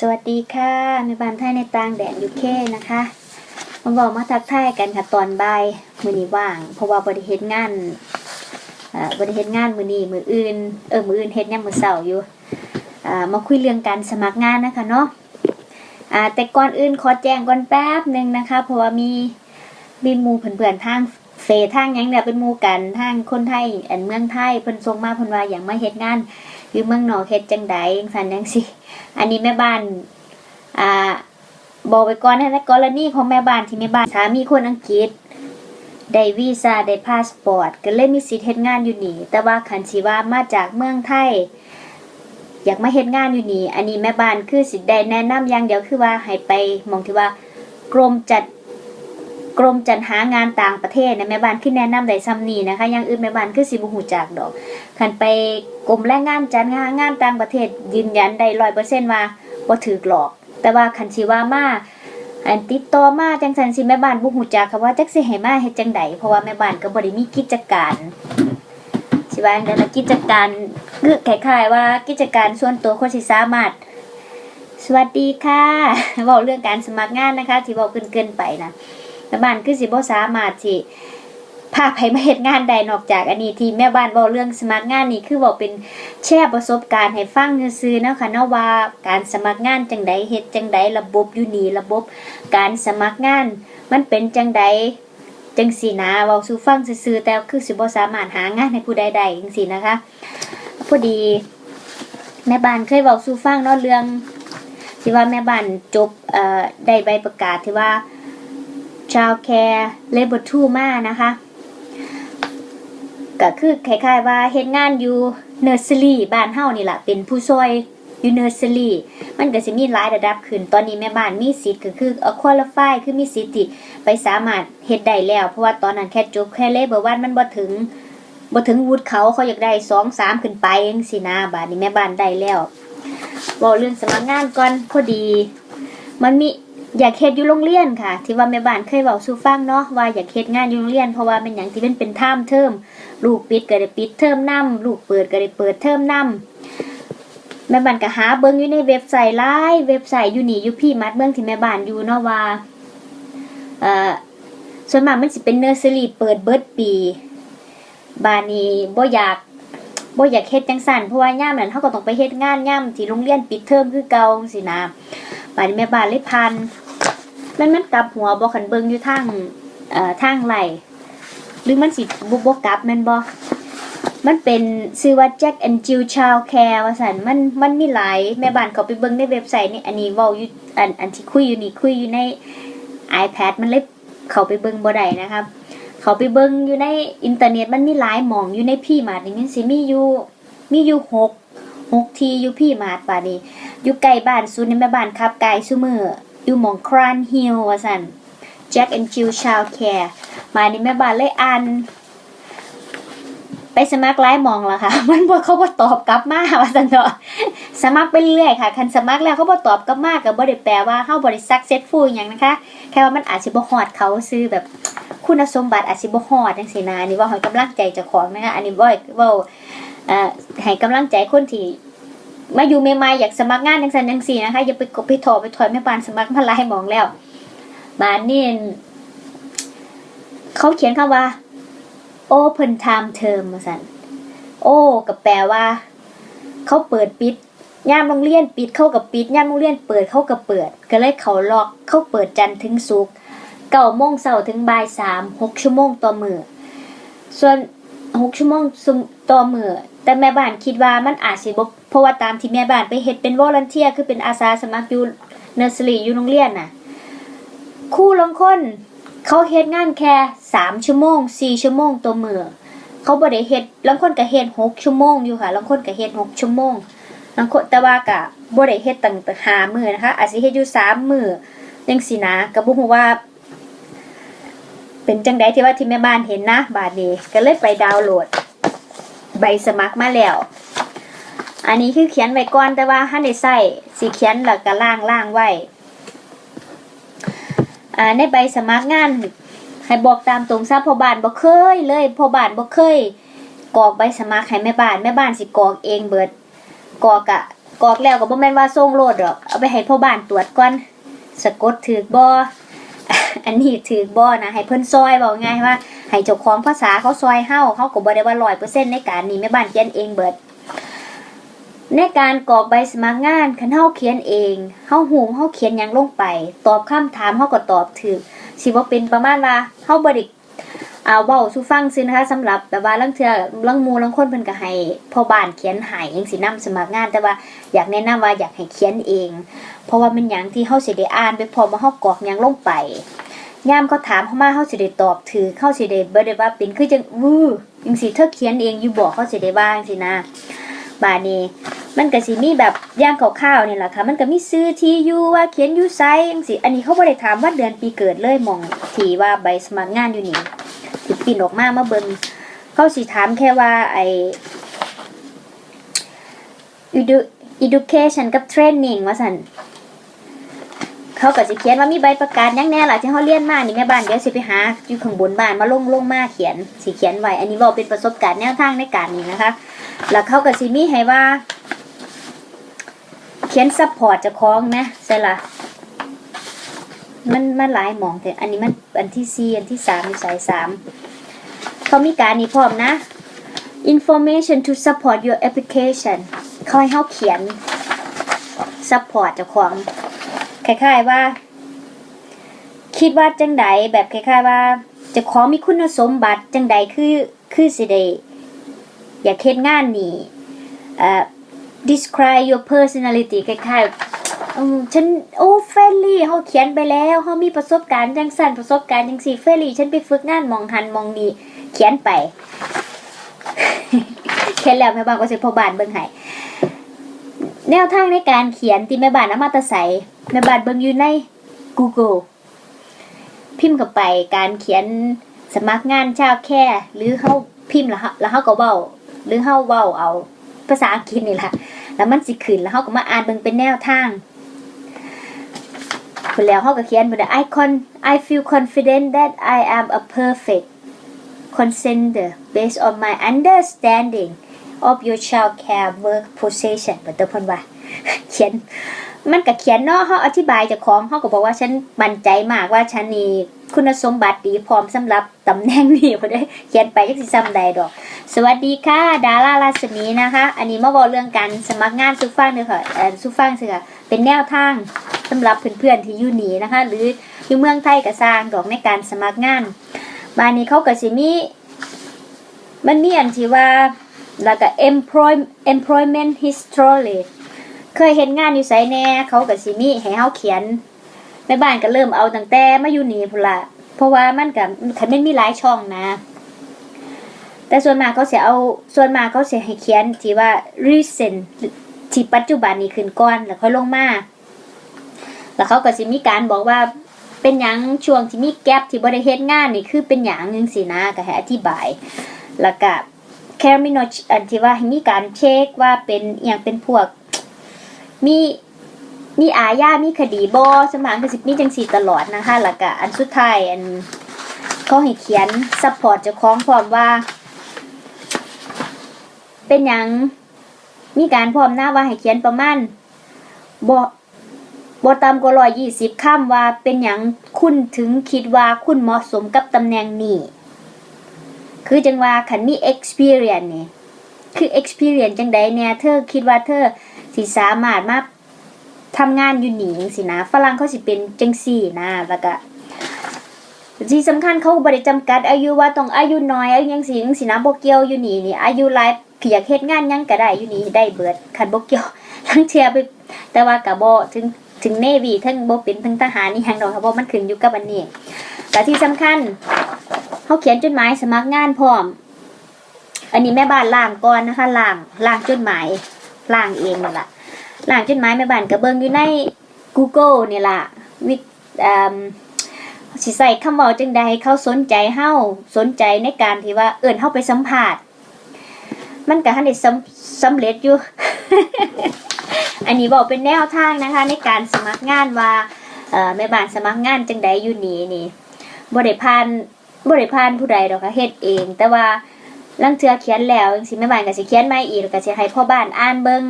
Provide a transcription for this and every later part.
สวัสดีค่ะแม่บ้านไทยในต่างแดนยูเคนะคะมาบอกมาทักทายกันค่ะตอนบ่ายมือนี้ว่าง เพราะว่าบริเฮ็ดงานบริเฮ็ดงานมือนี้มืออื่นเออมืออื่นเฮ็ดยามมื้อเช้าอยู่มาคุยเรื่องการสมัครงานนะคะเนาะแต่ก่อนอื่นขอแจ้งก่อนแป๊บหนึ่งนะคะ เพราะว่ามีมีมูเพื่อนๆทางเฟซทางยังเนี่ยเป็นมูกันทางคนไทยอันเมืองไทยเพิ่นส่งมาเพิ่นว่าอย่ากมาเฮ็ดงาน อยู่เมืองนอกเฮ็ดจังใดจังซั่นจังซี่อันนี้แม่บ้านอ่าบอกไปก่อนนะในกรณีของแม่บ้านที่แม่บ้านสามีคนอังกฤษได้วีซ่าได้พาสปอร์ตก็เลยมีสิทธิ์เฮ็ดงานอยู่นี่ แต่ว่าคันสิว่ามาจากเมืองไทย อยากมาเฮ็ดงานอยู่นี่ อันนี้แม่บ้านคือสิได้แนะนำอย่างเดียวคือว่าให้ไปมองที่ว่ากรมจัด กรมจัดหางานต่างประเทศนะแม่บ้านคือแนะนำได้ซ้ำนี้นะคะย่างอื่นแม่บ้านคือสิบ่ฮู้จักดอกคันไปกรมแรงงานจัดงานงานต่างประเทศ ยืนยันได้ร้อยเปอร์เซ็นต์ว่าบ่ถูกหลอก แต่ว่าคันสิว่ามาอันติดต่อมาจังซั่นสิแม่บ้านบ่ฮู้จักค่ะว่าจักสิให้มาเฮ็ดจังใดเพราะว่าแม่บ้านก็บ่ได้มีกิจการสิว่าจังได๋ล่ะกิจการคือคล้ายๆว่ากิจการส่วนตัวคนสิสามารถสวัสดีค่ะเว้าเรื่องการสมัครงานนะคะ ที่เว้าเกินๆไปนะ แม่บ้านคือสิบ่สามารถสิพาไปมาเฮ็ดงานใดนอกจากอันนี้ที่แม่บ้านเว้าเรื่องสมัครงานนี่คือเว้าเป็นแชร์ประสบการณ์ให้ฟังซื่อเนาะค่ะเนาะว่าการสมัครงานจังใดเฮ็ดจังใดระบบอยู่นี่ระบบ การสมัครงาน มันเป็นจังใดจังสีนะเว้าสู่ฟังซื่อแต่คือสิบสามารถหางานให้ผู้ใดได้จังซี่นะคะพอดีแม่บ้านเคยเว้าสู่ฟังเนาะเรื่องที่ว่าแม่บ้านจบได้ใบประกาศที่ว่า Child Care Level 2มานะคะก็คือคล้ายๆว่าเฮ็ดงานอยู่เนอร์เซอรี่บ้านเฮานี่แหละเป็นผู้ช่วยอยู่เนอร์เซอรี่มันก็สิมีหลายระดับขึ้น ตอนนี้แม่บ้านมีสิทธิ์ก็คือเอาควอลิฟายคือมีสิทธิ์ไปสามารถเฮ็ดได้แล้ว เพราะว่าตอนนั้นแค่จบแค่เลเบอร์วันมันบ่ถึงบ่ถึงวุฒิเขาเขาอยากได้2 3ขึ้นไปจังซี่นะบาดนี้แม่บ้านได้แล้วเว้าเรื่องสมัครงานก่อนพอดี มันมี อยากเฮ็ดอยู่โรงเรียนค่ะ ที่ว่าแม่บ้านเคยเว้าสู่ฟังเนาะว่าอยากเฮ็ดงานอยู่โรงเรียนเพราะว่าเป็นหยังที่มันเป็นไทม์เทอมลูกปิดก็ได้ปิดเทอมนํลูกเปิดก็ได้เปิดเทอมนํแม่บ้านก็หาเบิ่งอยู่ในเว็บไซต์หลายเว็บไซต์อยู่นี่อยู่พี่มัดเบิ่งที่แม่บ้านอยู่เนาะว่าเอ่อส่วนมากมันสิเป็นเนอร์เซอรี่เปิดเบิดปีบานี้บ่อยากบ่อยากเฮ็ดจังซั่นเพราะว่ายามนั้นเฮาก็ต้องไปเฮ็ดงานยามที่โรงเรียนปิดเทอมคือเก่าจังซี่นะ บานแม่บ้านเลยพันมันมันกลับหัวบ่คันเบิงอยู่ทางเอ่อทางไหลหรือมันสิบุบกลับแม่นบ่มันเป็นชื่อว่า Jack and Jill Child Care ว่าซั่นมันมันมีหลายแม่บ้านเขาไปเบิ่งในเว็บไซต์นี่อันนี้ว้าอยู่อันอันที่คุยอยู่นี่คุยอยู่ใน iPad มันเลยเขาไปเบิ่งบ่ได้นะครับ เขาไปเบิ่งอยู่ในอินเทอร์เน็ตมันมีหลายหมองอยู่ในพี่มาดนี่มันสิมีอยู่มีอยู่หกหกทีอยู่พี่มาดป่านี้ อยู่ใกล้บ้านสุดในแม่บ้านขับไกลซุมื้ออยู่หมองครานฮิลว่าซั่น Jack and Jill Child Care มาในแม่บ้านเลยอ่านไปสมัครไลน์มองแล้วค่ะ มันบ่เขาบ่ตอบกลับมาว่าซั่นเนาะสมัครไปเรื่อยค่ะ คันสมัครแล้วเขาบ่ตอบกลับมาก็บ่ได้แปลว่าเฮาบ่ได้ successful หยังนะคะ แค่ว่ามันอาจสิบ่ฮอดเขาซื้อแบบคุณสมบัติอาจสิบ่ฮอดจังซี่นะอันนี่ว่าให้กำลังใจเจ้าของนะคะอันนี้บ่เว้าเอ่อให้กำลังใจคนที่ มาอยู่ใหม่ๆอยากสมัครงานจังซั่นจังซี่นะคะอย่าไปกดไปถอไปถอยแม่ปานสมัครมาหลายหมองแล้วบานนี่เขาเขียนคำว่า open time term มาสันโอ้กับแปลว่า เขาเปิดปิดย่ามโรงเรียนปิดเข้ากับปิดย่ามโรงเรียนเปิดเข้ากับเปิด ก็เลยเขาล็อกเขาเปิดจันทร์ถึงศุกร์เก้าโมงเสาร์ถึงบ่ายสามหกชั่วโมงต่อมือส่วนหกชั่วโมงต่อมือแต่แม่บ้านคิดว่ามันอาจสิบ ราะว่าตามที่แม่บ้านไปเฮ็ดเป็นวอลันเทียคือเป็นอาสาสมัครอยู่เนอร์สรีอยู่โรงเรียนน่ะคู่ลงคนเขาเฮ็ดงานแค่สามชั่วโมงสี่ชั่วโมงตัวมือเขาบ่ได้เฮ็ดลางคนก็เฮ็ดหกชั่วโมงอยู่ค่ะลางคนก็เฮ็ดหกชั่วโมงลางคนแต่ว่าก็บ่ได้เฮ็ดตั้งแต่หามือนะคะอาจสิเฮ็ดอยู่สามมือจังซี่นะก็บ่ฮู้ว่า เป็นจังไดที่ว่าที่แม่บ้านเห็นนะบาดนี้ก็เลยไปดาวน์โหลด ใบสมัครมาแล้ว อันนี้คือเขียนไว้ก่อนแต่ว่าหันได้ใช้สิเขียนแล้วก็ล่างๆไว้อ่าในใบสมัครงานให้บอกตามตรงซะพอบานบ่เคยเลยพอบานบ่เคยกรอกใบสมัครให้แม่บ้านแม่บ้านสิกรอกเองเบิดกรอกอะกรอกแล้วก็บ่แม่นว่าส่งโลดดอกเอาไปให้พ่อบ้านตรวจก่อนสะกดถูกบ่อันนี้ถูกบ่นะให้เพิ่นซอยบอกง่ายว่าให้เจ้าของภาษาเขาซอยเฮาเฮาก็บ่ได้ว่า100%ในการนี้แม่บ้านเขียนเองเบิด ในการกรอกใบสมัครงานคันเฮาเขียนเองเฮาฮู้เฮาเขียนยังลงไป ตอบคำถามเฮาก็ตอบถูกสิบ่เป็นประมาณว่าเฮาบ่ได้เอาเว้าสู่ฟังซื่อนะคะสำหรับแบบว่าลางเทื่อลางมู่ลางคนเพิ่นก็ให้พ่อบ้านเขียนให้จังสินำสมัครงานแต่ว่าอยากแนะนำว่าอยากให้เขียนเอง เพราะว่ามันหยังที่เฮาสิได้อ่านไปพร้อมว่าเฮากรอกหยังลงไปยามเขาถามเฮามาเฮาสิได้ตอบถูกเฮาสิได้บ่ได้ว่าเป็นคือจังวื้อจังสิเธอเขียนเองอยู่บอกเฮาสิได้ว่าจังซี่นะบาดนี้ มันก็สิมีแบบย่างคร่าวๆนี่แหละค่ะ มันก็มีซื้อที่อยู่ว่าเขียนอยู่ไซจังสิอันนี้เขาบ่ได้ถามว่าเดือนปีเกิดเลยมองที่ว่าใบสมัครงานอยู่นี่สิปินออกมามาเบิ่งเขาสิถามแค่ว่าไอ edu- education กับ training ว่าซั่นเขาก็สิเขียนว่ามีใบประกาศยังแน่ล่ะที่เขาเรียนมานี่แม่บ้านเดี๋ยวสิไปหาอยู่ข้างบนบ้านมาลงลงมาเขียนสิเขียนไว้อันนี้เว้าเป็นประสบการณ์แนวทางในการนี้นะคะ แล้วเขาก็สิมีให้ว่า เขียนซัพพอร์ตจะคล้องนะใช่ละมันมันหลายหมองแต่อันนี้มันอันที่สี่อันที่สามมีสายสามเขามีการนี้พร้อมนะ information to support your application เขาให้เขาเขียน support เจ้าของคล้ายๆว่า คิดว่าจังใดแบบคล้ายๆว่า จะของมีคุณสมบัติจังใดคือคือสิได้อยากเฮ็ดงานนี่อ่อ describe your personality คล้ายๆฉันโอ้เฟรนลี่เขาเขียนไปแล้วเขามีประสบการณ์จังสั้นประสบการณ์จังสี่เฟรนลี่ ฉันไปฝึกงานมองหันมองนี่เขียนไปเขียนแล้วแม่บ้านก็เสิพ่อบานเบิ่งให้แนวทางในการเขียนที่แม่บ้านเอามาตะใสแม่บ้านเบิ่งอยู่ใน Google พิมพ์เข้าไปการเขียนสมัครงานชาวแค่ หรือเฮาพิมพ์แล้วเฮาแล้วเฮาก็เว้าหรือเฮาเว้าเอาภาษาอังกฤษนี่แหละ แล้วมันสิขึ้นแล้วเฮาก็มาอ่านเบิ่งเป็นแนวทางพู้นแล้วเฮาก็เขียนบ่ได้ I con I feel confident that I am a perfect contender based on my understanding of your child care work position บ่ต้องเพิ่นว่าเขียนมันก็เขียนเนาะเฮาอธิบายจ้าของเฮาก็บอกว่าฉันมั่นใจมากว่าฉันนี่ คุณสมบัติดีพร้อมสำหรับตำแหน่งนี้บ่ได้เขียนไปจักสิซ้ำใดดอก สวัสดีค่ะ ดาราราศมีนะคะ อันนี้มาบอกเรื่องการสมัครงานซุฟังเด้อค่ะซุฟังสิค่ะเป็นแนวทางสำหรับเพื่อนๆที่อยู่หนีนะคะ หรืออยู่เมืองไทยก็สร้างดอกในการสมัครงานบานนี้เขาก็สิมีมันมีอันที่ว่าแล้วก็ employ employment history เคยเห็นงานอยู่ไสแน่เขาก็สิมีให้เฮาเขียน แม่บ้านก็เริ่มเอาตั้งแต่มาอยู่นี่พุ่นละเพราะว่ามันก็คันแม่มีหลายช่องนะ แต่ส่วนมากเขาเสียเอาส่วนมากเขาเสียให้เขียนที่ว่า recent ที่ปัจจุบันนี้ขึ้นก่อนแล้วค่อยลงมาแล้วเขาก็สิมีการบอกว่าเป็นหยังช่วงที่มีแกลบที่บ่ได้เฮ็ดงานนี่คือเป็นหยังจังซี่นะก็ให้อธิบาย แล้วก็แคมิโนอันที่ว่าให้มีการเช็คว่าเป็นอหยังเป็นพวกมี มีอาญามีคดีบ่สมากก็สิมีจังซี่ตลอดนะคะแล้วก็อันสุดท้ายอันเขาให้เขียนซัพพอร์ตเจ้าของพร้อมว่า เป็นหยังมีการพร้อมหน้าว่าให้เขียนประมาณบ่บ่ต่ำกว่าร้อยยี่สิบคำว่าเป็นหยังคุณถึงคิดว่าคุณเหมาะสมกับตำแหน่งนี้ คือจังว่าขันมี experience นี่คือ experience จังใดเนี่ยเธอคิดว่าเธอสิสามารถมา ทำงานอยู่หนีสินะฝรั่งเขาสิเป็นจังสี่นะแล้วก็ที่สำคัญเขาบริจำกัดอายุว่าต้องอายุน้อยอายุยังสิงสินะโบเกียวอยู่นี่นี่อายุหลายอยากเฮ็ดงานยังก็ได้อยู่นี่ได้เบิดคันบ่เกี่ยวทั้งเทียไปแต่ว่าก็บ่ถึงถึงเนวีทั้งบ่เป็นทั้งทหารนี่หยังดอกค่ะเพราะมันขึ้นอยู่กับอันนี้แต่ที่สำคัญเขาเขียนจดหมายสมัครงานพร้อม อันนี้แม่บ้านล่างก่อนนะคะล่างล่างจดหมายล่างเองนั่นล่ะ ล่างจดหมายแม่บ้านก็เบิงอยู่ใน Google นี่ล่ะวิสิใส่คำเว้าจังใดเขาสนใจเฮาสนใจในการที่ว่าเอิ้นเฮาไปสัมภาษณ์มันก็ทันได้สำสำเร็จอยู่ อันนี้บอกเป็นแนวทางนะคะ ในการสมัครงานว่าแม่บ้านสมัครงานจังใดอยู่นี่นี่บ่ได้ผ่านบ่ได้ผ่านผู้ใดดอกค่ะเฮ็ดเอง แต่ว่าลังเทือเขียนแล้วจังซี่แม่บ้านก็สิเขียนใหม่อีกแล้วก็สิให้พ่อบ้านอ่านเบิ่ง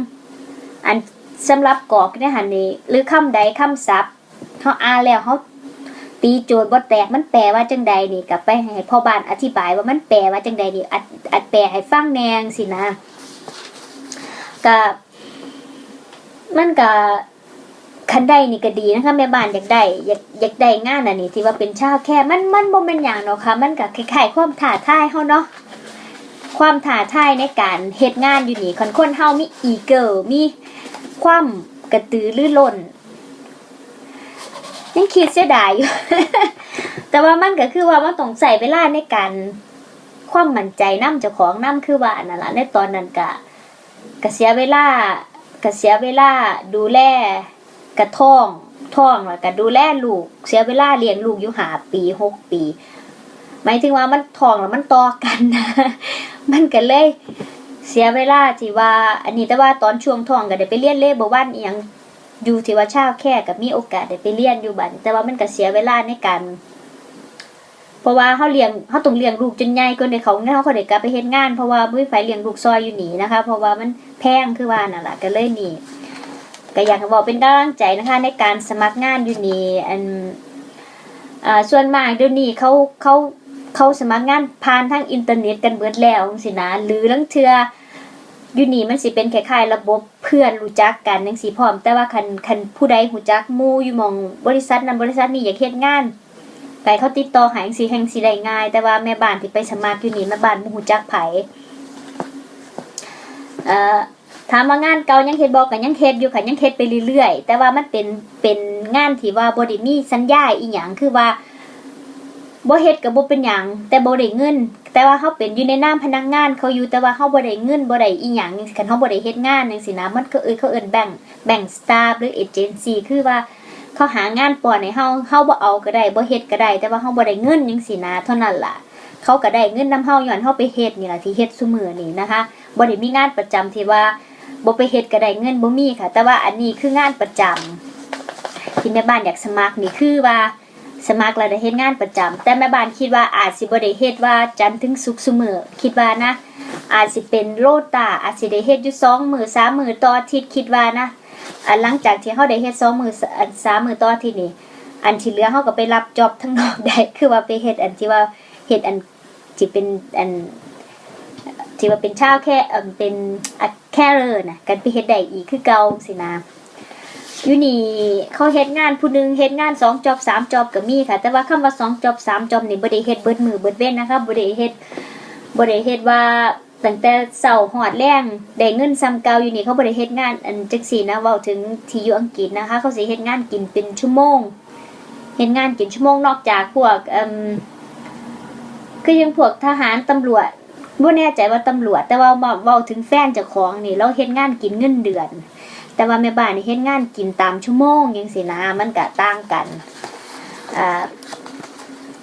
อัน สำหรับกอกในหันนี่หรือคำใดคำศัพท์เฮาอ่านแล้วเฮาตีโจทย์บ่แตกมันแปลว่าจังใดนี่ก็ไปให้พ่อบ้านอธิบายว่ามันแปลว่าจังใดนี่อัดอัดแปลให้ฟังแนงสินะก็มันก็คันได้นี่ก็ดีนะคะแม่บ้านอยากได้อยากอยากได้งานอันนี้ที่ว่าเป็นชาวแค่มันมันบ่แม่นหยังเนาะค่ะมันก็คล้ายๆความท้าทายเฮาเนาะความท้าทายในการเฮ็ดงานอยู่นี่คนคนเฮามีอีเกิลมี ความกระตือรือร้นยังคิดเสียดายอยู่ แต่ว่ามันก็คือว่ามันต้องใส่เวลาในการความมั่นใจนํเจ้าของนํคือว่าอันนั่นล่ะในตอนนั้นก็ก็เสียเวลาก็เสียเวลาดูแลกระท้องท้องแล้วก็ดูแลลูก เสียเวลาเลี้ยงลูกอยู่หาปีหกปี หมายถึงว่ามันท้องแล้วมันต่อกันนะ มันก็เลย เสียเวลาที่ว่า อันนี้แต่ว่าตอนช่วงท้องก็ได้ไปเรียนเลบวันอีหยังอยู่ที่ว่าเช้าแค่กับมีโอกาสได้ไปเรียนอยู่บัดแต่ว่ามันก็เสียเวลาในการ เพราะว่าเขาเลี้ยงเขาต้องเลี้ยงลูกจนใหญ่ก่อนในเขาเงาเขาได้กลับไปเฮ็ดงาน เพราะว่ามือไฟเลี้ยงลูกซอยอยู่หนีนะคะ เพราะว่ามันแพงคือว่านั่นแหละก็เลยหนีก็อยากบอกเป็นกำลังใจนะคะ ในการสมัครงานอยู่นี่อันอ่าส่วนมากเดี๋ยวนี้เขาเขา เขาสมัครงานผ่านทางอินเทอร์เน็ตกันเบิดแล้วสินะ หรือลังเทืออยู่นี่มันสิเป็นคล้ายๆระบบเพื่อนรู้จักกันจังซี่พร้อม แต่ว่าคันคันผู้ใดรู้จักมู่อยู่มองบริษัทนั้นบริษัทนี้อยากเฮ็ดงานไปเขาติดต่อหาจังซี่แห่งสิได้ง่าย แต่ว่าแม่บ้านที่ไปสมัครอยู่นี่แม่บ้านบ่รู้จักไผเอ่อถามว่างานเก่ายังเฮ็ดบ่ก็ยังเฮ็ดอยู่ค่ะยังเฮ็ดไปเรื่อยๆ แต่ว่ามันเป็นเป็นงานที่ว่าบ่ได้มีสัญญาอีหยังคือว่า บ่เฮ็ดก็บ่เป็นหยังแต่บ่ได้เงิน แต่ว่าเฮาเป็นอยู่ในนามพนักงานเขาอยู่แต่ว่าเฮาบ่ได้เงินบ่ได้อีหยังคันเฮาบ่ได้เฮ็ดงานจังซี่นะมันก็เอ้ยเขาเอิ้นแบ่งแบ่งสตาฟหรือเอเจนซี่คือว่าเขาหางานป้อนให้เฮาเฮาบ่เอาก็ได้บ่เฮ็ดก็ได้ แต่ว่าเฮาบ่ได้เงินจังซี่นะเท่านั้นล่ะเขาก็ได้เงินนํเฮาย้อนเฮาไปเฮ็ดนี่ล่ะที่เฮ็ดซุมื้อนี้นะคะบ่ได้มีงานประจำที่ว่าบ่ไปเฮ็ดก็ได้เงินบ่มีค่ะ แต่ว่าอันนี้คืองานประจำที่แม่บ้านอยากสมัครนี่คือว่า สมัครแล้วได้เฮ็ดงานประจำแต่แม่บ้านคิดว่าอาจสิบ่ได้เฮ็ดว่าจันทร์ถึงศุกร์ซุมื้อคิดว่านะ อาจสิเป็นโรตาอาจสิได้เฮ็ดอยู่2มื้อ3มื้อต่ออาทิตย์คิดว่านะอันหลังจากที่เฮาได้เฮ็ด2มื้อ3มื้อต่ออาทิตย์นี่อันที่เหลือเฮาก็ไปรับจ็อบทั้งนอกได้คือว่าไปเฮ็ดอันที่ว่าเฮ็ดอันที่เป็นอันที่ว่าเป็นชาวแค่เป็นแค่เลอนะกันไปเฮ็ดได้อีกคือเก่าสินะ อยู่นี่เขาเฮ็ดงานผู้หนึงเฮ็ดงานสองจอบสามจอบก็มีค่ะ แต่ว่าคำว่าสองจอบสามจอบนี่บ่ได้เฮ็ดเบิดมือเบิดเว้นนะคะบ่ได้เฮ็ดบ่ได้เฮ็ดว่าตั้งแต่เช้าฮอดแรงได้เงินซ้ำเก่าอยู่นี่เขาบ่ได้เฮ็ดงานอันจังซี่นะเว้าถึงที่อยู่อังกฤษนะคะ เขาสิเฮ็ดงานกินเป็นชั่วโมงเฮ็ดงานกินชั่วโมงนอกจากพวกเอ่มคือยังพวกทหารตำรวจบ่แน่ใจว่าตำรวจ แต่ว่าเว้าเว้าถึงแฟนเจ้าของนี่เราเฮ็ดงานกินเงินเดือน แต่ว่าแม่บ้านนี่เฮ็ดงานกินตามชั่วโมงจังซี่นะมันก็ต่างกันอ่า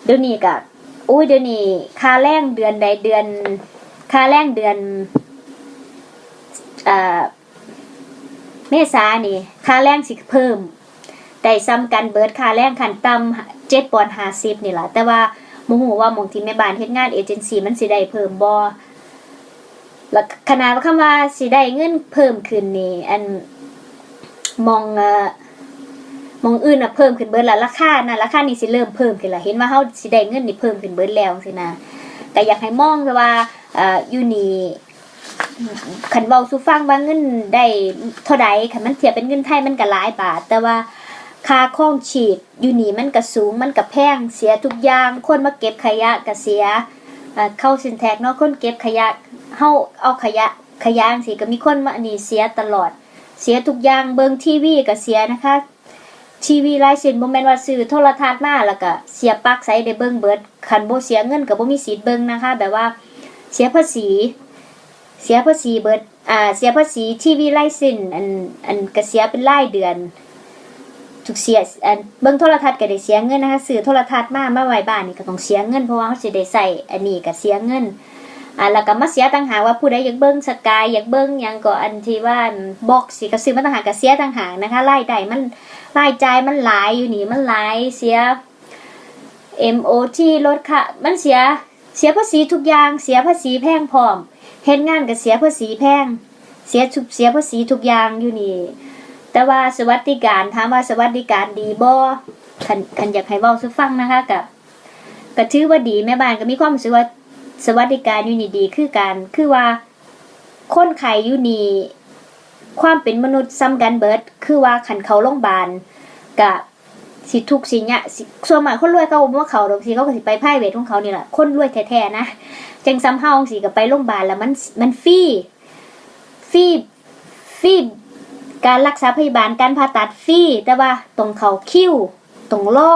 เดี๋ยวนี้ก็อุ้ยเดี๋ยวนี้ค่าแรงเดือนใดเดือนค่าแรงเดือนอ่าเมษานี่ค่าแรงสิเพิ่มได้ซ้ำกันเบิร์ดค่าแรงขั้นต่ำ7ปอนด์50นี่แหละแต่ว่าบ่ฮู้ว่ามองที่แม่บ้านเฮ็ดงานเอเจนซี่มันสิได้เพิ่มบ่แล้วขนาดว่าคำว่าสิได้เงินเพิ่มขึ้นนี่อัน มองเอ่อมองอื่นน่ะเพิ่มขึ้นเบิดละราคานะราคานี่สิเริ่มเพิ่มขึ้นละเห็นว่าเฮาสิได้เงินนี่เพิ่มขึ้นเบิดแล้วสินะแต่อยากให้มองว่าเอ่ออยู่นี่คันเว้าสู่ฟังว่าเงินได้เท่าใดคันมันเทียบเป็นเงินไทยมันก็หลายบาท แต่ว่าค่าครองชีพอยู่นี่มันก็สูงมันก็แพงเสียทุกอย่าง คนมาเก็บขยะก็เสียเข้าสินแทกเนาะคนเก็บขยะเฮาเอาขยะขยะจังซี่ก็มีคนมาอันนี้เสียตลอด เสียทุกอย่างเบิ่งทีวีก็เสียนะคะทีวีรายเส้นบ่แม่นว่าซื้อโทรทัศน์มาแล้วก็เสียปลั๊กใส่ได้เบิ่งเบิดคันบ่เสียเงินก็บ่มีสิทธิ์เบิ่งนะคะ แบบว่าเสียภาษี เสียภาษีเบิดอ่าเสียภาษีทีวีรายเส้นอันอันก็เสียเป็นรายเดือนทุกเสียอันเบิ่งโทรทัศน์ก็ได้เสียเงินนะคะซื้อโทรทัศน์มามาไว้บ้านนี่ก็ต้องเสียเงินเพราะว่าเขาสิได้ใช้อันนี้ก็เสียเงิน อ่าแล้วก็มาเสียต่างหากว่าผู้ใดอยากเบิ่งสกายอยากเบิ่งยังก็อันที่ว่าบ็อกสิก็ซื้อมาต่างหากก็เสียต่างหากนะคะรายได้มันรายจ่ายมันหลายอยู่นี่มันหลายเสีย MOT ลดค่ะ มันเสียเสียภาษีทุกอย่างเสียภาษีแพงพร้อมเฮ็ดงานก็เสียภาษีแพง เสียทุกเสียภาษีทุกอย่างอยู่นี่ แต่ว่าสวัสดิการถามว่าสวัสดิการดีบ่คันคันอยากให้เว้าสู่ฟังนะคะกับก็ถือว่าดีแม่บ้านก็มีความรู้สึกว่า สวัสดิการอยู่นี่ดีคือการคือว่า คนไข้อยู่นี่ความเป็นมนุษย์ซ้ำกันเบิด คือว่าคันเขาโรงพยาบาลก็สิทุกสิยะสิส่วนมากคนรวยเขาบ่ว่าเขาดอกสิเขาก็สิไปไพรเวทของเขานี่แหละคนรวยแท้ๆนะจังซ้ำเฮาสิก็ไปโรงพยาบาลแล้วมันมันฟรีฟรีฟรีการรักษาพยาบาลการผ่าตัดฟรีแต่ว่าตรงเขาคิ้วตรงล่อ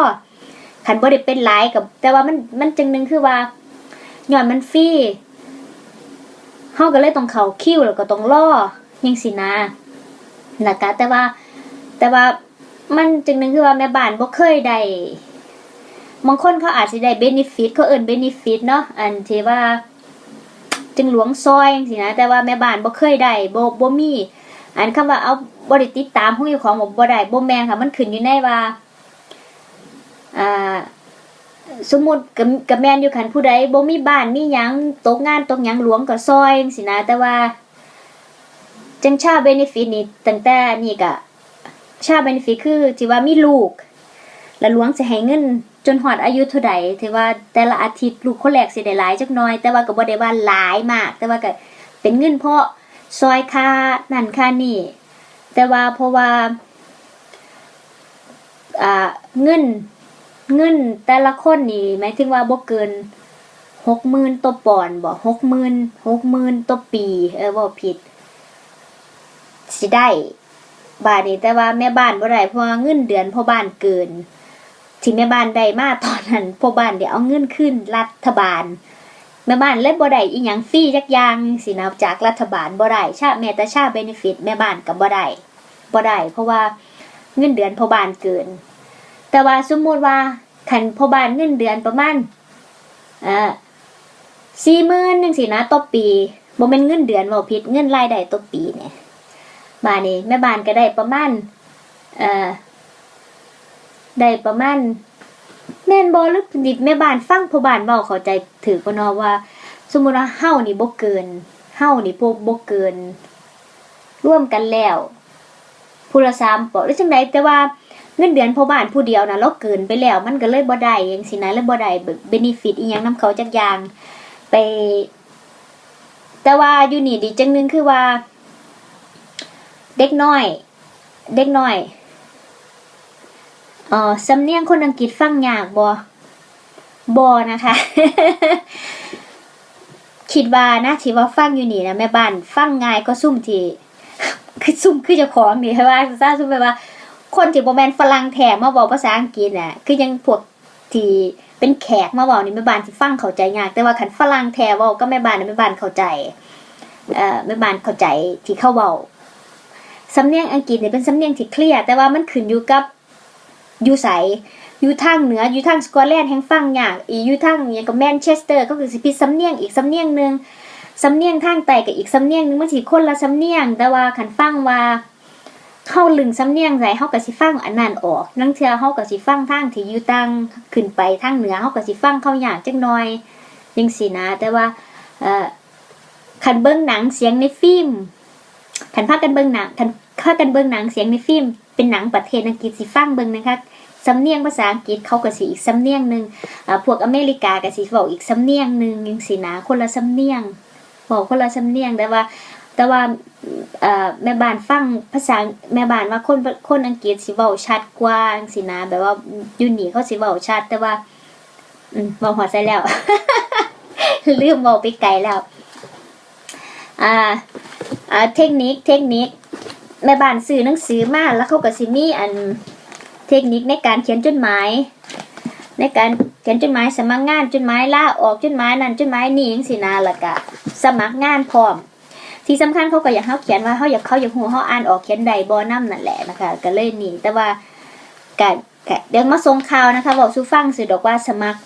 ขันบ่ได้เป็นหลายกับ แต่ว่ามันมันจังหนึงคือว่า ย้อนมันฟรีเฮาก็เลยตรงเขาคิ้วแล้วก็ตรงล่อยังสินะแล้วก็แต่ว่า แต่ว่ามันจังนึงคือว่าแม่บ้านบ่เคยได้บางคนเขาอาจสิได้เบนฟิตเขาเอิ้นเบนฟิตเนาะอันที่ว่า จึงหลวงซอยจังซี่นะ แต่ว่าแม่บ้านบ่เคยได้บ่บ่มี อันคำว่าเอาบริติดตามผู้อยู่ของบ่ได้บ่แม่นค่ะ มันขึ้นอยู่ในว่าอ่า สมมุติกับกับแมนอยู่คันผู้ใดบ่มีบ้านมีหยังตกงานตกหยังหลวงก็ซอยจังซี่นะ แต่ว่า จังชาเบเนฟิตนี่ตั้งแต่นี่ก็ชาเบเนฟิตคือที่ว่ามีลูก แล้วหลวงจะให้เงินจนฮอดอายุเท่าใดที่ว่าแต่ละอาทิตย์ลูกคนแรกสิได้หลายจักน่อย แต่ว่าก็บ่ได้ว่าหลายมาก แต่ว่าก็เป็นเงินเพราะซอยค่านั่นค่านี่ แต่ว่าเพราะว่าอ่าเงิน เงินแต่ละคนนี่หมายถึงว่าบ่เกินหกหมื่นต่อปอนบ่หกหมื่นหกหมื่นต่อปี เออบ่ผิดสิได้บาทนี้แต่ว่าแม่บ้านบ่ได้เพราะว่าเงินเดือนพ่อบ้านเกินที่แม่บ้านได้มาตอนนั้นพ่อบ้านเดี๋ยวเอาเงินขึ้นรัฐบาล แม่บ้านเลยบ่ได้อีหยังฟรีจักอย่างสินะจากรัฐบาลบ่ได้ชาแม้แต่ชาเบเนฟิตแม่บ้านก็บ่ได้บ่ได้เพราะว่าเงินเดือนพ่อบ้านเกิน แต่ว่าสมมุติว่าคันพ่อบ้านเงินเดือนประมาณเอ่อ40,000จังซี่นะต่อปีบ่แม่นเงินเดือนเว้าผิดเงินรายได้ต่อปีเนี่ยบ้าดนี้แม่บ้านก็ได้ประมาณเอ่อได้ประมาณแม่นบ่หรือดิแม่บ้านฟังพ่อบ้านเว้าเข้าใจถือบ่เนาะว่า สมมุติว่าเฮานี่บ่เกินเฮานี่บ่บ่เกินร่วมกันแล้วผู้ละ3ปอหรือจังไดแต่ว่า เงินเดือนพ่อบ้านผู้เดียวนะเราเกินไปแล้ว มันก็เลยบ่ได้จังซี่นะเลยบ่ได้เบเนฟิตอีหยังนํเขาจักอย่างไป แต่ว่าอยู่นี่ดีจังนึงคือว่า เด็กน้อย เด็กน้อยเอ่อสำเนียงคนอังกฤษฟังยากบ่บ่นะคะคิดว่านะที่ว่าฟังอยู่นี่นะแม่บ้านฟังง่ายก็ซุ่มทีคือซุ่มคือจ้าของนี่เพราะว่าซาซุ่มแบบว่า คนที่บ่แมนฝรั่งแท้มาเว้าภาษาอังกฤษน่ะคือยังพวกที่เป็นแขกมาเว้านี่แม่บ้านสิฟังเข้าใจยาก แต่ว่าคันฝรั่งแท้เว้าก็แม่บ้านนะแม่บ้านเข้าใจเอ่อแม่บ้านเข้าใจที่เข้าเว้าสำเนียงอังกฤษเนี่ยเป็นสำเนียงที่เคลียร์แต่ว่ามันขึ้นอยู่กับอยู่ไสอยู่ทางเหนืออยู่ทางสกอตแลนด์แห่งฟังยากอีอยู่ทางอหยังก็แมนเชสเตอร์ก็คือสิพิสำเนียงอีกสำเนียงหนึ่งสำเนียงทางใต้กับอีกสำเนียงหนึงมันสิคนละสำเนียง แต่ว่าคันฟังว่า เฮาลึงสำเนียงใส่เฮาก็สิฟังอันนั้นออกนังเทื่อเฮาก็สิฟังทางที่อยู่ทางขึ้นไปทางเหนือเฮาก็สิฟังเข้าอย่ากจักหน่อยจังซี่นะ แต่ว่าเอ่อคันเบิ่งหนังเสียงในฟิล์มคันพากันเบิ่งหนังคันพากันเบิ่งหนังเสียงในฟิล์มเป็นหนังประเทศอังกฤษสิฟังเบิ่งนะคะสำเนียงภาษาอังกฤษเขาก็สิอีกสำเนียงหนึ่งพวกอเมริกาก็สิเว้าอีกสำเนียงหนึ่งจังซี่นะคนละสำเนียงเว้าคนละสำเนียงแต่ว่า แต่ว่าแม่บ้านฟังภาษาแม่บ้านว่าคนคนอังกฤษสิเว้าชัดกว่าจังซี่นะแบบว่ายู่นี่เขาสิเว้าชัด แต่ว่า อืมเว้าหัวใส่แล้วลืมเว้าไปไกลแล้ว อ่า อ่า เทคนิคเทคนิคแม่บ้านซื้อหนังสือมาแล้วเขาก็สิมีอันเทคนิคในการเขียนจดหมาย ในการเขียนจดหมายสมัครงานจดหมายลาออกจดหมายนั่นจดหมายนี่จังซี่นะแล้วก็สมัครงานพร้อม ที่สำคัญเขาก็อยากเฮาเขียนว่าเฮาอยากเขาอยากฮู้เฮาอ่านออกเขียนได้บ่นำนั่นแหละนะคะก็เลยนี่แต่ว่าก็ก็เดี๋ยวมาส่งข่าวนะคะบอกสู่ฟังสิดอกว่าสมัคร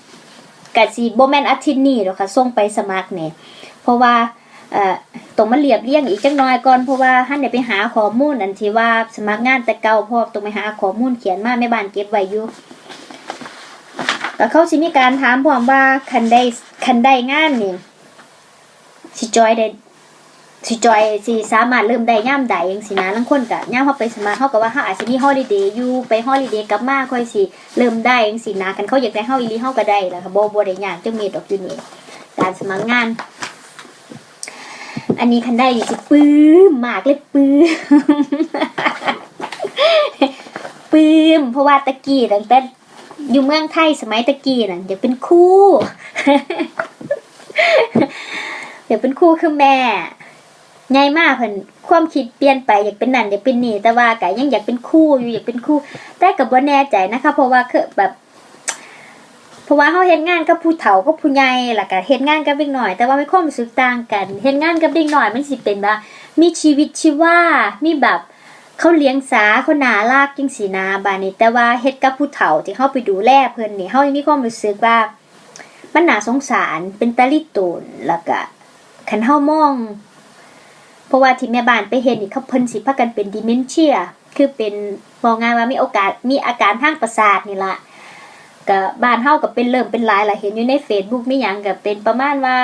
ก็สิบ่แมนอาทิตย์นี้ดอกค่ะส่งไปสมัครเนี่ยเพราะว่าต้องมาเรียบเรียงอีกจักหน่อยก่อนเพราะว่าท่านได้ไปหาข้อมูลอันที่ว่าสมัครงานแต่เก่าพราต้องไปหาข้อมูลเขียนมาแม่บ้านเก็บไว้อยู่แล้วเขาสิมีการถามพร้อมว่าคันได้คันได้งานนี่สิจอยได้ สิจอยสิสามารถเริ่มได้ย่ามใดจังซี่นะลางคนก็ย่ามเฮาไปสมัครเฮาก็ว่าเฮาอาจสิมีฮอลิเดย์อยู่ไปฮอลิเดย์กลับมาค่อยสิเริ่มได้จังซี่นะคันเขาอยากได้เฮาอีลีเฮาก็ได้แล่ะค่ะโบ่บ่ได้ยากจังเมดดอกอยู่นี่การสมัครงาน อันนี้คันได้สิปื้มมากเลยปื้มปื้มเพราะว่าตะกี้ตั้งแต่อยู่เมืองไทยสมัยตะกี้น่ะอยากเป็นครูอยากเป็นครูคือแม่ ใหญ่มากเพิ่นความคิดเปลี่ยนไปอยากเป็นนั่นอยากเป็นนี่แต่ว่าก็ยังอยากเป็นครูอยู่อยากเป็นครูแต่ก็บ่แน่ใจนะคะเพราะว่าคือแบบเพราะว่าเฮาเฮ็ดงานกับผู้เฒ่ากับผู้ใหญ่ล้วก็เฮ็ดงานกับเด็กน้อย แต่ว่ามีความรู้สึกต่างกันเฮ็ดงานกับเด็กน้อยมันสิเป็นว่ามีชีวิตชีวามีแบบเขาเลี้ยงสาเขาหนารักจังสีนาบานี้ แต่ว่าเฮ็ดกับผู้เฒ่าที่เฮาไปดูแลเพิ่นนี่เฮายังมีความรู้สึกว่า มันน่าสงสารเป็นตาลิโตนแล้วก็คันเฮามอง เพราะว่าที่แม่บ้านไปเห็นนี่เขาเพิ่นสิพากันเป็นดิเมนเชีย คือเป็นบอกงานว่ามีโอกาสมีอาการทางประสาทนี่ละก็บ้านเฮาก็เป็นเริ่มเป็นหลายละเห็นอยู่ใน Facebook มีหยังก็เป็นประมาณว่า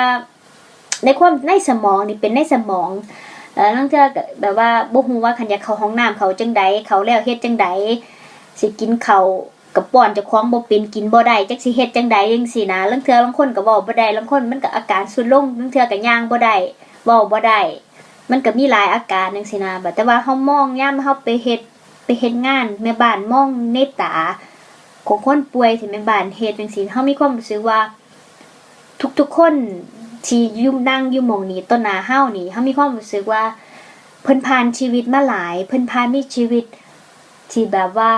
ในความในสมองนี่เป็นในสมองเออลังเทื่อก็แบบว่าบ่ฮู้ว่าคันอยากเข้าห้องน้ำเขาจังใดเขาแล้วเฮ็ดจังใดสิกินเขากับป้อนเจ้าของบ่เป็นกินบ่ได้จักสิเฮ็ดจังใดจังซี่นะลังเทื่อลางคนก็เว้าบ่ได้ลางคนมันก็อาการสุดลงลังเทื่อก็ย่างบ่ได้เว้าบ่ได้ มันก็มีหลายอาการจังซี่นะบัดแต่ว่าเฮามองยามเฮาไปเฮ็ดไปเฮ็ดงานแม่บ้านมองในตาของคนป่วยที่แม่บ้านเฮ็ดจังซี่เฮามีความรู้สึกว่า ทุกๆคนที่ยุ่มนั่งอยู่หมองนี้ต้นหนาเฮานี่เฮามีความรู้สึกว่า เพิ่นผ่านชีวิตมาหลาย เพิ่นผ่านมีชีวิตที่แบบว่า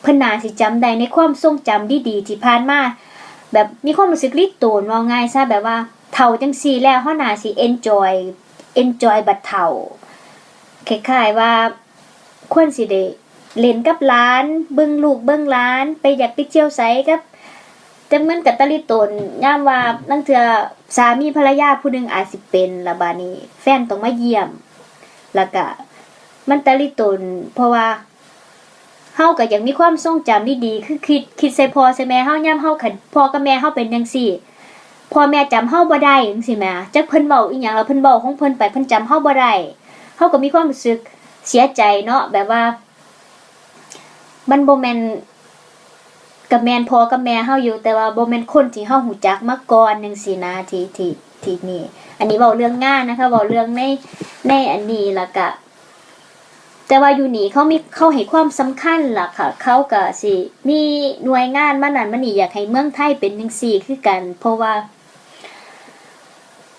เพิ่นน่าสิจำได้ในความทรงจำดีๆที่ผ่านมาแบบมีความรู้สึกลิโตนว่าง่ายซะแบบว่าเฒ่าจังซี่แล้วเฮาน่าสิ enjoy enjoy บัดเฒ่าคล้ายๆว่าควรสิได้เล่นกับหลาน เบิ่งลูกเบิ่งหลาน ไปอยากไปเที่ยวไสกับแต่มันกับตะลิตนย่ามว่านั่งเถื่อสามีภรรยาผู้หนึ่งอาจสิเป็นละบานี้ แฟนต้องมาเยี่ยม แล้วก็มันตะลิตนเพราะว่าเฮาก็ยังมีความทรงจำดีๆคือคิดคิดใส่พอใส่แม่เฮาย่ามเฮาคันพอกับแม่เฮาเป็นจังซี่ พ่อแม่จำเฮาบ่ได้จังซี่แหมจักเพิ่นเว้าอีหยังแล้วเพิ่นเว้าของเพิ่นไปเพิ่นจำเฮาบ่ได้เฮาก็มีความรู้สึกเสียใจเนาะแบบว่า มันบ่แม่นกับแมนพอกับแม่เฮาอยู่ แต่ว่าบ่แม่นคนที่เฮาหูจักมาก่อนจังซี่นะที่ที่ที่นี่ อันนี้เว้าเรื่องงานนะคะเว้าเรื่องในในอันนี้แล้วก็แต่ว่าอยู่นี่เขามีเขาให้ความสำคัญล่ะค่ะ เขาก็สิมีหน่วยงานมานั่นมานี่อยากให้เมืองไทยเป็นจังซี่คือกัน เพราะว่า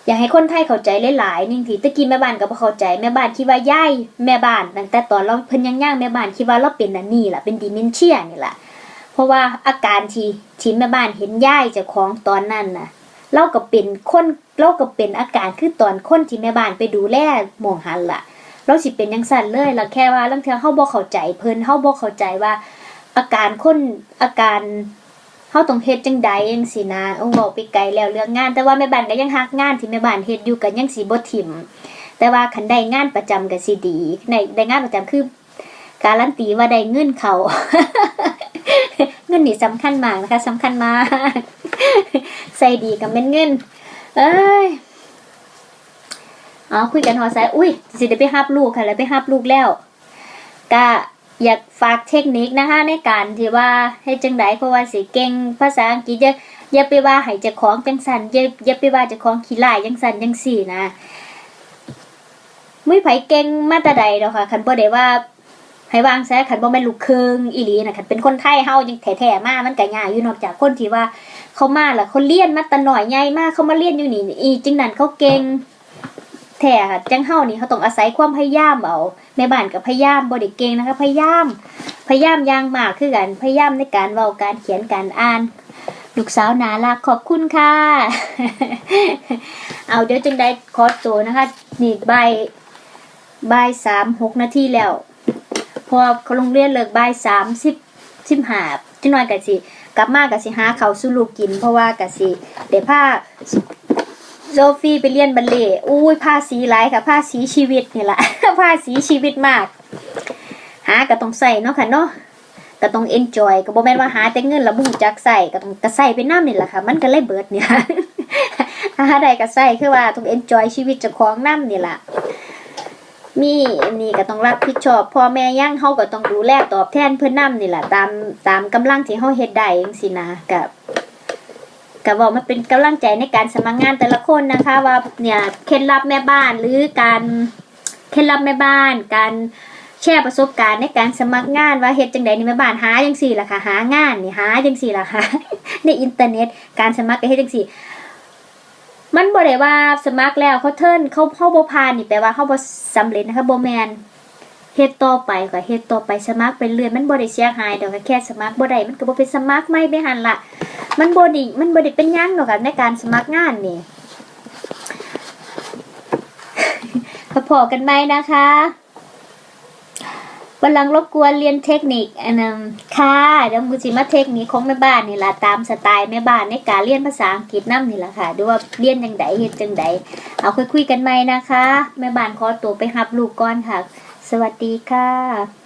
อยากให้คนไทยเข้าใจหลายๆนึงทีตะกี้แม่บ้านก็บ่เข้าใจแม่บ้านคิดว่าย่ายแม่บ้านตั้งแต่ตอนเราเพิ่นยังย่างแม่บ้านคิดว่าเราเป็นอันนี้ล่ะเป็นดิเมนเชียนี่ล่ะเพราะว่าอาการที่ที่แม่บ้านเห็นย่ายเจ้าของตอนนั้นน่ะเราก็เป็นคนเราก็เป็นอาการคือตอนคนที่แม่บ้านไปดูแลหมองหันล่ะ เราสิเป็นจังซั่นเลยแล้วแค่ว่าลางเทื่อเฮาบ่เข้าใจเพิ่นเฮาบ่เข้าใจว่า อาการคนอาการ เฮาต้องเฮ็ดจังใดจังซี่นะโอ้เว้าไปไกลแล้วเรื่องงาน แต่ว่าแม่บ้านก็ยังฮักงานที่แม่บ้านเฮ็ดอยู่ก็ยังสิบ่ถิ่ม แต่ว่าคันได้งานประจำก็สิดีได้ได้งานประจำคือ การันตีว่าได้เงินเขาเงินนี่สำคัญมากนะคะสำคัญมากใส่ดีกับเม็นเงิน เอ้ยเอคุยกันหอสายอุ้ยสิได้ไปฮับลูกค่ะแล้วไปฮับลูกแล้วก็ อยากฝากเทคนิคนะคะในการที่ว่าให้จังไดเพราะว่าสิเก่งภาษาอังกฤษอย่าอย่าไปว่าให้เจ้าของจังสันอย่าอย่าไปว่าเจ้าของขี้ลายจังสันจังสี่นะมุ้ยไผเก่งมาต่ใดดอกค่ะคันบ่ได้ว่าให้วางแซ่ขันบ่แม่นลูกครึ่งอีหลีนะคันเป็นคนไทยเฮายังแท้ๆมามันก็ยากอยู่นอกจากคนที่ว่าเขามาล่ะเขาเรียนมาแต่น้อยใหญ่มากเขามาเรียนอยู่นี่อีจึงนั้นเขาเก่ง แท้ค่ะจังเฮานี่เขาต้องอาศัยความพยายามเอาแม่บ้านก็พยายามบ่ได้เก่งนะคะพยายามพยายามอย่างมากคือกันพยายามในการเว้าการเขียนการอ่านลูกสาวนารักขอบคุณค่ะ เอาเดี๋ยวจังได้ขอตัวนะคะ นี่บ่ายบ่ายสามหกนาทีแล้ว พอเขาโรงเรียนเลิกใบสามสิบสิบห้าจังหน่อยกะสิ กลับมากะสิหาเขาสู่ลูกกิน เพราะว่ากะสิเดี๋ยวผ้า โซฟีไปเรียนบัลเล่อุ้ยผ้าสีหลค่ะผ้าสีชีวิตนี่แหละผ้าสีชีวิตมาก หาก็ต้องใส่เนาะค่ะเนาะก็ต้องเอนจอยก็บ่แม่นว่าหาแต่เงินแล้วบ่รู้จักใส่ก็ต้องก็ใส่ไปน้ำนี่แหละค่ะ มันก็เลยเบิดเนี่ยหาใดก็ใส่คือว่าต้องเอนจอยชีวิตเจ้าของน้ำนี่แหละมีนนี้ก็ต้องรับผิดชอบพ่อแม่ย่างเฮาก็ต้องดูแลตอบแทนเพิ่อนนํนี่แหละตามตามกำลังที่เฮาเฮ็ดได้จังซี่นะกับ ก็บอกมันเป็นกำลังใจในการสมัครงานแต่ละคนนะคะ ว่าเนี่ยเคล็ดลับแม่บ้านหรือการเคล็ดลับแม่บ้าน การแชร์ประสบการณ์ในการสมัครงานว่าเฮ็ดจังไดนี่แม่บ้านหาจังซี่ล่ะค่ะหางานนี่หาจังซี่ล่ะค่ะในอินเทอร์เน็ตการสมัครก็เฮ็ดจังซี่ มันบ่ได้ว่าสมัครแล้วเขาเทิร์นเขาเข้าบ่ผ่านนี่แปลว่าเขาบ่สำเร็จนะคะบ่แมน เฮ็ดต่อไปก็เฮ็ดต่อไปสมัครไปเรื่อยมันบ่ได้เสียหายดอกก็แค่สมัครบ่ได้มันก็บ่เป็นสมัครใหม่ไปหั่นล่ะมันบ่ด้มันบ่ได้เป็นยังดอกในการสมัครงานนี่ก็พอกันไหมนะคะวันหลังรบกวนเรียนเทคนิคอันนั้นค่ะเดี๋ยวมูจิมาเทคนิคของแม่บ้านนี่ล่ะตามสไตล์แม่บ้านในการเรียนภาษาอังกฤษนํนี่ล่ะค่ะดูว่าเรียนจังไดเฮ็ดจังไดเอาคุยๆกันไหมนะคะ แม่บ้านขอตัวไปรับลูกก่อนค่ะ สวัสดีค่ะ